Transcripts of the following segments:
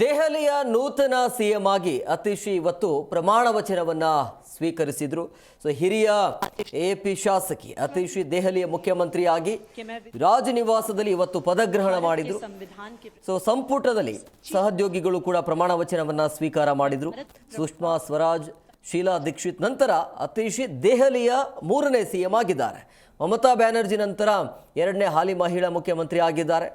ದೆಹಲಿಯ ನೂತನ ಸಿಎಂ ಆಗಿ ಅತಿಶಿ ಇವತ್ತು ಪ್ರಮಾಣ ವಚನವನ್ನ ಸ್ವೀಕರಿಸಿದ್ರು. ಸೊ ಹಿರಿಯ ಎಪಿ ಶಾಸಕಿ ಅತಿಶಿ ದೆಹಲಿಯ ಮುಖ್ಯಮಂತ್ರಿಯಾಗಿ ರಾಜನಿವಾಸದಲ್ಲಿ ಇವತ್ತು ಪದಗ್ರಹಣ ಮಾಡಿದ್ರು. ಸೊ ಸಂಪುಟದಲ್ಲಿ ಸಹೋದ್ಯೋಗಿಗಳು ಕೂಡ ಪ್ರಮಾಣ ವಚನವನ್ನ ಸ್ವೀಕಾರ ಮಾಡಿದ್ರು. ಸುಷ್ಮಾ ಸ್ವರಾಜ್ ಶೀಲಾ ದೀಕ್ಷಿತ್ ನಂತರ ಅತಿಶಿ ದೆಹಲಿಯ ಮೂರನೇ ಸಿಎಂ ಆಗಿದ್ದಾರೆ. ಮಮತಾ ಬ್ಯಾನರ್ಜಿ ನಂತರ ಎರಡನೇ ಹಾಲಿ ಮಹಿಳಾ ಮುಖ್ಯಮಂತ್ರಿ ಆಗಿದ್ದಾರೆ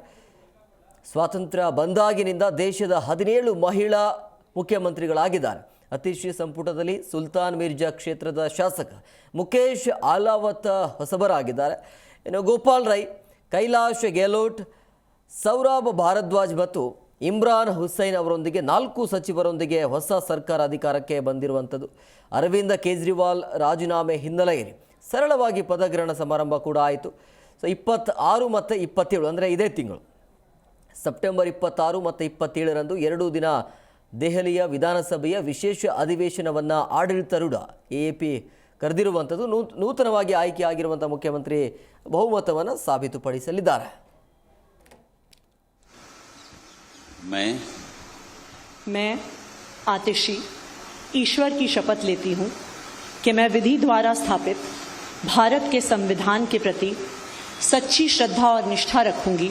ಸ್ವಾತಂತ್ರ್ಯ ಬಂದಾಗಿನಿಂದ ದೇಶದ ಹದಿನೇಳು ಮಹಿಳಾ ಮುಖ್ಯಮಂತ್ರಿಗಳಾಗಿದ್ದಾರೆ. ಅತಿಶಿ ಸಂಪುಟದಲ್ಲಿ ಸುಲ್ತಾನ್ ಮಿರ್ಜಾ ಕ್ಷೇತ್ರದ ಶಾಸಕ ಮುಖೇಶ್ ಆಲಾವತ್ ಹೊಸಬರಾಗಿದ್ದಾರೆ. ಇನ್ನು ಗೋಪಾಲ್ ರೈ, ಕೈಲಾಶ್ ಗೆಹ್ಲೋಟ್ ಸೌರಭ್ ಭಾರದ್ವಾಜ್ ಮತ್ತು ಇಮ್ರಾನ್ ಹುಸೈನ್ ಅವರೊಂದಿಗೆ ನಾಲ್ಕು ಸಚಿವರೊಂದಿಗೆ ಹೊಸ ಸರ್ಕಾರ ಅಧಿಕಾರಕ್ಕೆ ಬಂದಿರುವಂಥದ್ದು. ಅರವಿಂದ ಕೇಜ್ರಿವಾಲ್ ರಾಜೀನಾಮೆ ಹಿನ್ನೆಲೆಯಲ್ಲಿ ಸರಳವಾಗಿ ಪದಗ್ರಹಣ ಸಮಾರಂಭ ಕೂಡ ಆಯಿತು. ಸೊ, ಇಪ್ಪತ್ತಾರು ಮತ್ತು ಇಪ್ಪತ್ತೇಳು ಅಂದರೆ ಇದೇ ತಿಂಗಳು. ಸೆಪ್ಟೆಂಬರ್ ಇಪ್ಪತ್ತಾರು ಮತ್ತು ಇಪ್ಪತ್ತೇಳರಂದು ಎರಡೂ ದಿನ ದೆಹಲಿಯ ವಿಧಾನಸಭೆಯ ವಿಶೇಷ ಅಧಿವೇಶನವನ್ನು ಆಡಳಿತಾರೂಢ ಎ ಪಿ ಕರೆದಿರುವಂಥದ್ದು ನೂ ನೂತನವಾಗಿ ಆಯ್ಕೆಯಾಗಿರುವಂಥ ಮುಖ್ಯಮಂತ್ರಿ ಬಹುಮತವನ್ನು ಸಾಬೀತುಪಡಿಸಲಿದ್ದಾರೆ मैं मैं आतिशी ईश्वर की शपथ लेती हूँ कि मैं विधि द्वारा स्थापित भारत के संविधान के प्रति सच्ची श्रद्धा और निष्ठा रखूंगी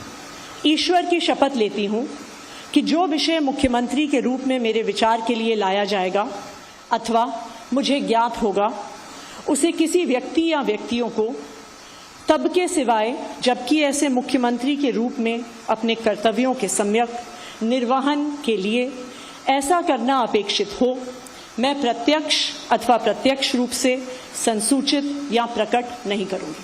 ईश्वर की शपथ लेती हूँ कि जो विषय मुख्यमंत्री के रूप में मेरे विचार के लिए लाया जाएगा अथवा मुझे ज्ञात होगा, उसे किसी व्यक्ति या व्यक्तियों को, तब के सिवाय जबकि ऐसे मुख्यमंत्री के रूप में अपने कर्तव्यों के सम्यक निर्वहन के लिए ऐसा करना अपेक्षित हो, मैं प्रत्यक्ष अथवा प्रत्यक्ष रूप से संसूचित या प्रकट नहीं करूँगी।